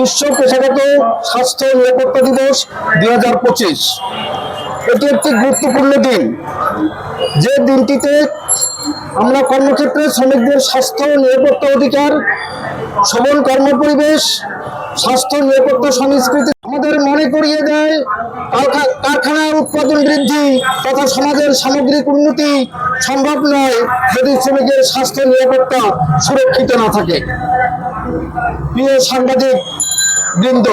বিশ্ব পেশাগত স্বাস্থ্য নিরাপত্তা দিবস দুই হাজার পঁচিশ। এটি একটি গুরুত্বপূর্ণ দিন। যে দিনটিতে আমরা কর্মক্ষেত্রে শ্রমিকদের স্বাস্থ্য নিরাপত্তা অধিকার সবল কর্মপরিবেশ, স্বাস্থ্য নিরাপত্তা সংস্কৃতি আমাদের মনে করিয়ে দেয় কারখানার উৎপাদন বৃদ্ধি তথা সমাজের সামগ্রিক উন্নতি সম্ভব নয় যদি শ্রমিকের স্বাস্থ্য নিরাপত্তা সুরক্ষিত না থাকে। প্রিয় সাংবাদিক বৃন্দ।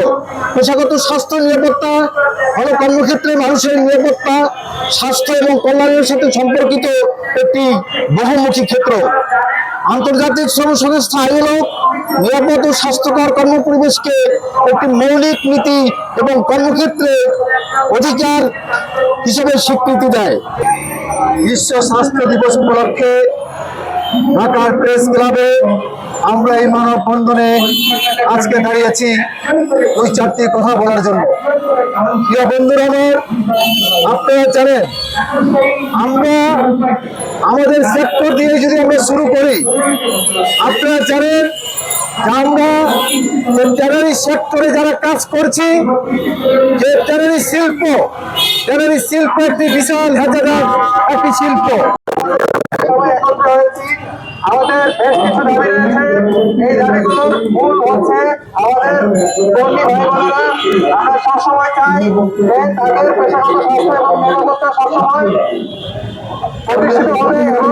পেশাগত স্বাস্থ্য নিরাপত্তা হল কর্মক্ষেত্রে মানুষের নিরাপত্তা, স্বাস্থ্য এবং কল্যাণের সাথে সম্পর্কিত একটি বহুমুখী ক্ষেত্র। আন্তর্জাতিক শ্রম সংস্থা আইএলও নিরাপদ ও স্বাস্থ্যকর কর্মপরিবেশকে একটি মৌলিক নীতি এবং কর্মক্ষেত্রে অধিকার হিসেবে স্বীকৃতি দেয়। বিশ্ব স্বাস্থ্য দিবস উপলক্ষে ঢাকার প্রেস ক্লাবে আমরা এই মানববন্ধনে আজকে দাঁড়িয়েছি দুই চারটি কথা বলার জন্য। প্রিয় বন্ধুরা আমার, আপনারা জানেন, আমরা আমাদের সেক্টর দিয়ে যদি আমরা শুরু করি, আপনারা জানেন আমরা ট্যানারি সেক্টরে যারা কাজ করছি, যে ট্যানারি শিল্প ট্যানারি শিল্প একটি বিশাল হাজার একটি শিল্প। বেশ কিছু দাবি রয়েছে হচ্ছে আমাদের আমরা সবসময় চাই তাদের পেশাগত স্বাস্থ্য এবং সবসময় প্রতিষ্ঠিত হবে এবং